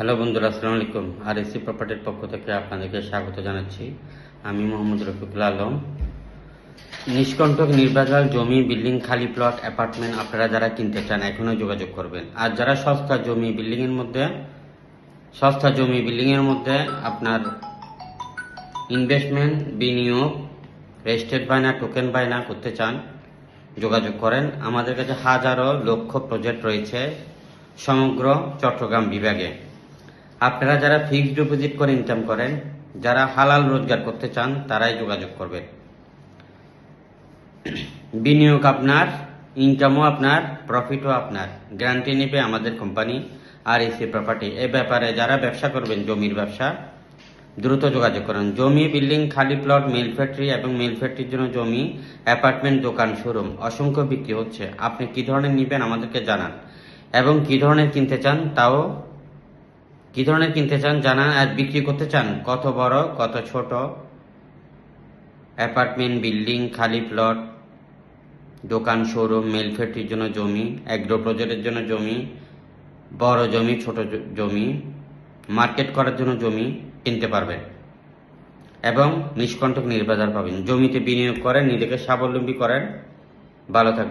Hello বন্ধুরা, আসসালামু আলাইকুম। আর এসি প্রপার্টির পক্ষ থেকে আপনাদেরকে স্বাগত জানাচ্ছি। আমি মোহাম্মদ রফিকুল আলম। নিষ্কণ্টক নির্বাচন জমি বিল্ডিং খালি প্লট অ্যাপার্টমেন্ট আপনারা যারা কিনতে চান, এখনও যোগাযোগ করবেন। আর যারা সস্তা জমি বিল্ডিংয়ের মধ্যে, সস্তা জমি বিল্ডিংয়ের মধ্যে আপনার ইনভেস্টমেন্ট, বিনিয়োগ রেজিস্ট্রেড বায়না টোকেন বায়না করতে চান, যোগাযোগ করেন। আমাদের কাছে হাজারো লক্ষ প্রজেক্ট রয়েছে সমগ্র চট্টগ্রাম বিভাগে। আপনারা যারা ফিক্সড ডিপোজিট করে ইনকাম করেন, যারা হালাল রোজগার করতে চান, তারাই যোগাযোগ করবেন। বিনিয়োগ আপনার ইনকামও আপনার প্রফিটও আপনার। গ্যারান্টি নেবে আমাদের কোম্পানি আর এসি প্রপার্টি এ ব্যাপারে যারা ব্যবসা করবেন, জমির ব্যবসা, দ্রুত যোগাযোগ করুন। জমি বিল্ডিং খালি প্লট মিল ফ্যাক্টরি এবং মিল ফ্যাক্টরির জন্য জমি অ্যাপার্টমেন্ট দোকান শোরুম অসংখ্য বিক্রি হচ্ছে। আপনি কি ধরনের নেবেন আমাদেরকে জানান। এবং কি ধরনের কিনতে চান, তাও কি ধরনের কিনতে চান? জানান আর বিক্রি করতে চান। কত বড়, কত ছোট? অ্যাপার্টমেন্ট, বিল্ডিং, খালি প্লট, দোকান, শোরুম, মেল ফ্যাক্টরির জন্য জমি, অ্যাগ্রো প্রজেক্টের জন্য জমি, বড় জমি, ছোট জমি, মার্কেট করার জন্য জমি কিনতে পারবেন। এবং নিষ্কণ্টক নির্বাচন পাবেন। জমিতে বিনিয়োগ করেন, নিজেকে স্বাবলম্বী করেন, ভালো থাকবেন।